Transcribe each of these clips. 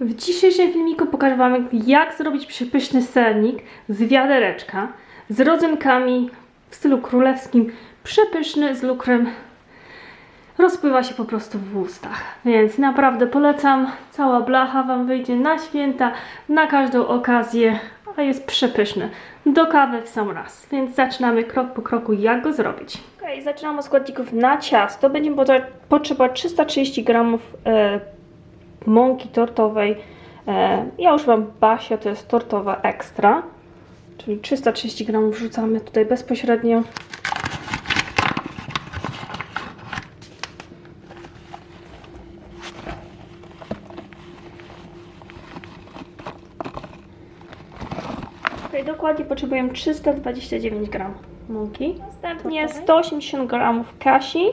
W dzisiejszym filmiku pokażę Wam, jak zrobić przepyszny sernik z wiadereczka, z rodzynkami w stylu królewskim, przepyszny, z lukrem. Rozpływa się po prostu w ustach, więc naprawdę polecam. Cała blacha Wam wyjdzie na święta, na każdą okazję, a jest przepyszny. Do kawy w sam raz, więc zaczynamy krok po kroku, jak go zrobić. Ok, zaczynamy od składników na ciasto. Będziemy potrze- potrzebować 330 g e, mąki tortowej. E, ja używam Basia, to jest tortowa ekstra, czyli 330 g wrzucamy tutaj bezpośrednio. Okay, dokładnie potrzebujemy 329 g mąki. Następnie 180 g kasi,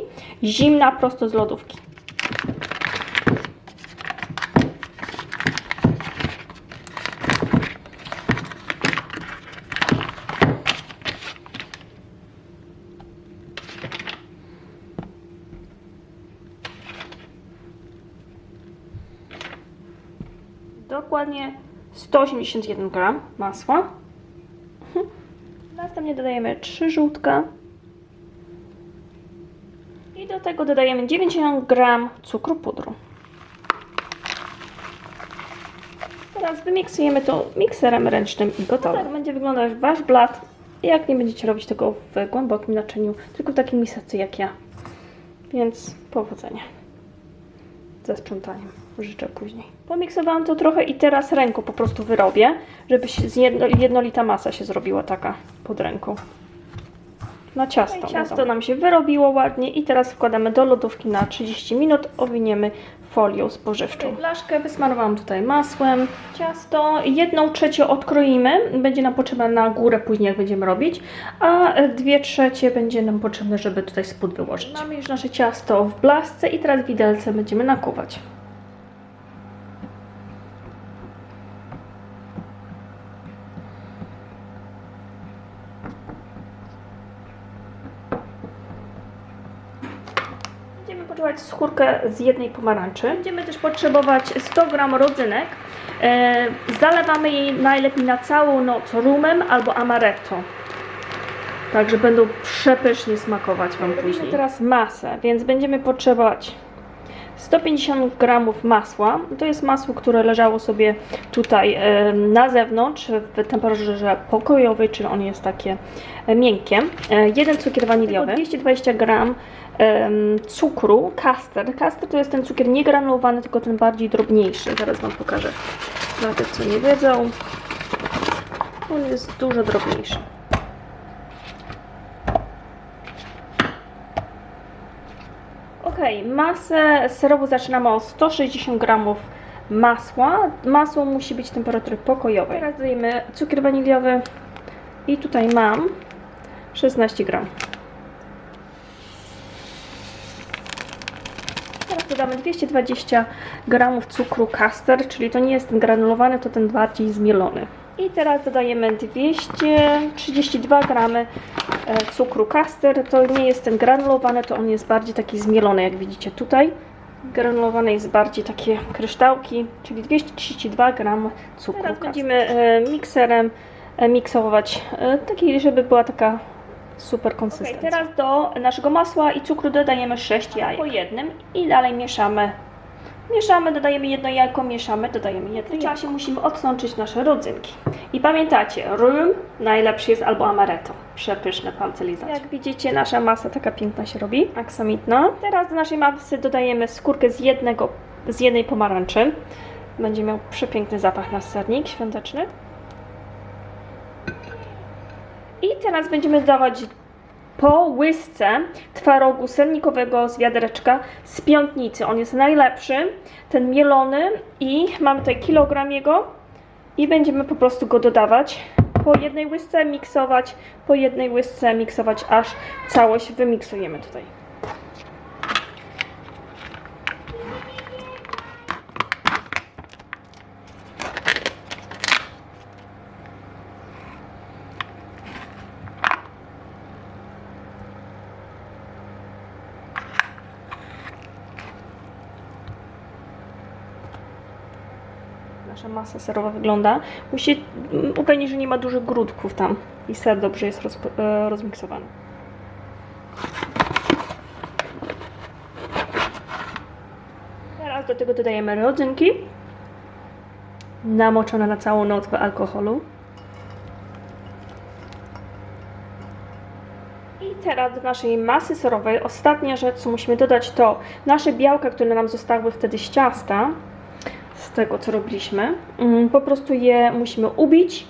zimna prosto z lodówki. Dokładnie 181 g masła. Mhm. Następnie dodajemy 3 żółtka. I do tego dodajemy 90 g cukru pudru. Teraz wymiksujemy to mikserem ręcznym i gotowe. Tak będzie wyglądać Wasz blat, jak nie będziecie robić tego w głębokim naczyniu, tylko w takim miseczce jak ja. Więc powodzenia ze sprzątaniem. Życzę później. Pomiksowałam to trochę i teraz ręką po prostu wyrobię, żeby jedno, jednolita masa się zrobiła taka pod ręką. Na ciasto. No ciasto nam się wyrobiło ładnie i teraz wkładamy do lodówki na 30 minut. Owiniemy folią spożywczą. Blaszkę wysmarowałam tutaj masłem. Ciasto jedną trzecią odkroimy. Będzie nam potrzebne na górę później jak będziemy robić. A dwie trzecie będzie nam potrzebne, żeby tutaj spód wyłożyć. Mamy już nasze ciasto w blaszce i teraz widelce będziemy nakuwać. Potrzebować skórkę z jednej pomarańczy. Będziemy też potrzebować 100 g rodzynek. E, zalewamy jej najlepiej na całą noc rumem albo amaretto. Także będą przepysznie smakować Wam później. teraz masę, więc będziemy potrzebować 150 g masła. To jest masło, które leżało sobie tutaj e, na zewnątrz w temperaturze pokojowej, czyli on jest takie e, miękkie. Jeden cukier waniliowy, 220 g cukru, kaster. Kaster to jest ten cukier nie granulowany, tylko ten bardziej drobniejszy. Zaraz Wam pokażę dla tych, co nie wiedzą. On jest dużo drobniejszy. Ok, masę serową zaczynamy od 160 g masła. Masło musi być temperatury pokojowej. Teraz dodajemy cukier waniliowy i tutaj mam 16 g. Teraz dodamy 220 g cukru kaster, czyli to nie jest ten granulowany, to ten bardziej zmielony. I teraz dodajemy 232 g e, cukru kaster. To nie jest ten granulowany, to on jest bardziej taki zmielony, jak widzicie tutaj. Granulowany jest bardziej takie kryształki, czyli 232 g cukru. Teraz będziemy e, mikserem e, miksować, taki, żeby była taka super konsystencja. teraz do naszego masła i cukru dodajemy 6 jajek po jednym i dalej mieszamy. Mieszamy, dodajemy jedno jajko, mieszamy, dodajemy jedno W tym czasie musimy odsączyć nasze rodzynki. I pamiętajcie, rum najlepszy jest albo amaretto. Przepyszne palcelizacje. Jak widzicie, nasza masa taka piękna się robi, aksamitna. Teraz do naszej masy dodajemy skórkę z jednego, z jednej pomarańczy. Będzie miał przepiękny zapach nasz sernik świąteczny. I teraz będziemy dodawać po łysce twarogu sernikowego z wiadereczka z piątnicy. On jest najlepszy, ten mielony i mamy tutaj kilogram jego i będziemy po prostu go dodawać. Po jednej łysce miksować, po jednej łysce miksować, aż całość wymiksujemy tutaj. Nasza masa serowa wygląda. Musi mm, upewnić, że nie ma dużych grudków tam i ser dobrze jest roz, e, rozmiksowany. Teraz do tego dodajemy rodzynki namoczone na całą noc w alkoholu. I teraz do naszej masy serowej ostatnia rzecz, co musimy dodać, to nasze białka, które nam zostały wtedy z ciasta, tego co robiliśmy. Mm, Po prostu je musimy ubić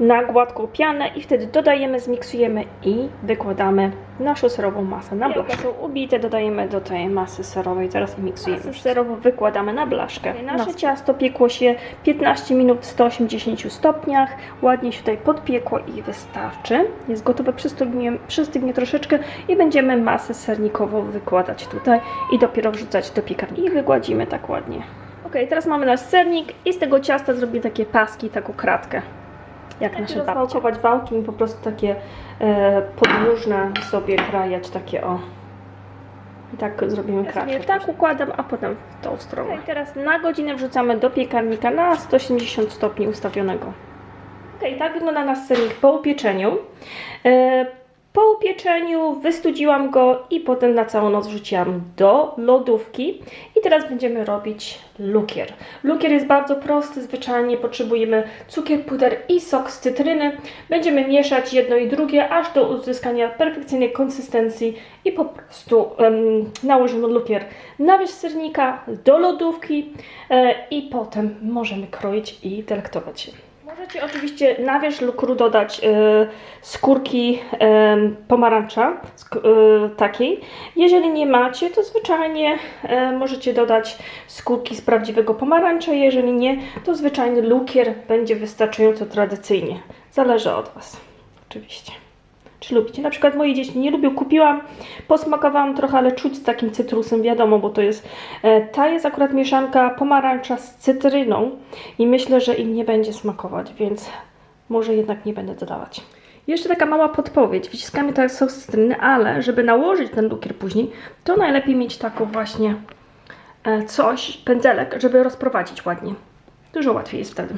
na gładką pianę i wtedy dodajemy, zmiksujemy i wykładamy naszą serową masę na blaszkę. są ubite, dodajemy do tej masy serowej, teraz miksujemy. Masę serową wykładamy na blaszkę. Nasze ciasto piekło się 15 minut w 180 stopniach, ładnie się tutaj podpiekło i wystarczy. Jest gotowe, przystygnie, przystygnie troszeczkę i będziemy masę sernikową wykładać tutaj i dopiero wrzucać do piekarnika. I wygładzimy tak ładnie. Ok, teraz mamy nasz sernik i z tego ciasta zrobię takie paski, taką kratkę. Jak nasze babcie. Wałkiem i po prostu takie e, podłużne sobie krajać, takie o. I tak zrobimy kratkę. tak układam, a potem w tą stronę. I teraz na godzinę wrzucamy do piekarnika na 180 stopni ustawionego. Ok, tak wygląda nasz sernik po upieczeniu. E, po upieczeniu wystudziłam go i potem na całą noc wrzuciłam do lodówki. I teraz będziemy robić lukier. Lukier jest bardzo prosty, zwyczajnie potrzebujemy cukier, puder i sok z cytryny. Będziemy mieszać jedno i drugie, aż do uzyskania perfekcyjnej konsystencji i po prostu um, nałożymy lukier na wierzch sernika do lodówki e, i potem możemy kroić i delektować się. Możecie oczywiście na wierzch lukru dodać e, skórki pomarańcza sk- e, takiej. Jeżeli nie macie, to zwyczajnie e, możecie dodać skórki z prawdziwego pomarańcza. Jeżeli nie, to zwyczajny lukier będzie wystarczająco tradycyjnie. Zależy od Was, oczywiście. Czy lubicie? Na przykład moje dzieci nie lubią. Kupiłam, posmakowałam trochę, ale czuć z takim cytrusem, wiadomo, bo to jest. E, ta jest akurat mieszanka pomarańcza z cytryną i myślę, że im nie będzie smakować, więc może jednak nie będę dodawać. Jeszcze taka mała podpowiedź. Wyciskamy tak sos z cytryny, ale żeby nałożyć ten lukier później, to najlepiej mieć taką właśnie e, coś, pędzelek, żeby rozprowadzić ładnie. Dużo łatwiej jest wtedy.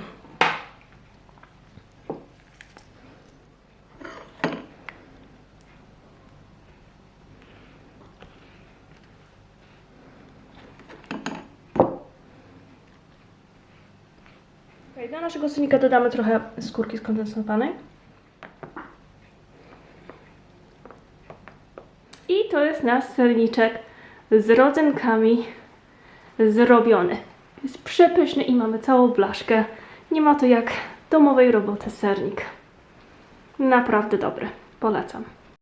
Do naszego sernika dodamy trochę skórki skondensowanej. I to jest nasz serniczek z rodzynkami zrobiony. Jest przepyszny i mamy całą blaszkę. Nie ma to jak domowej roboty sernik. Naprawdę dobry. Polecam.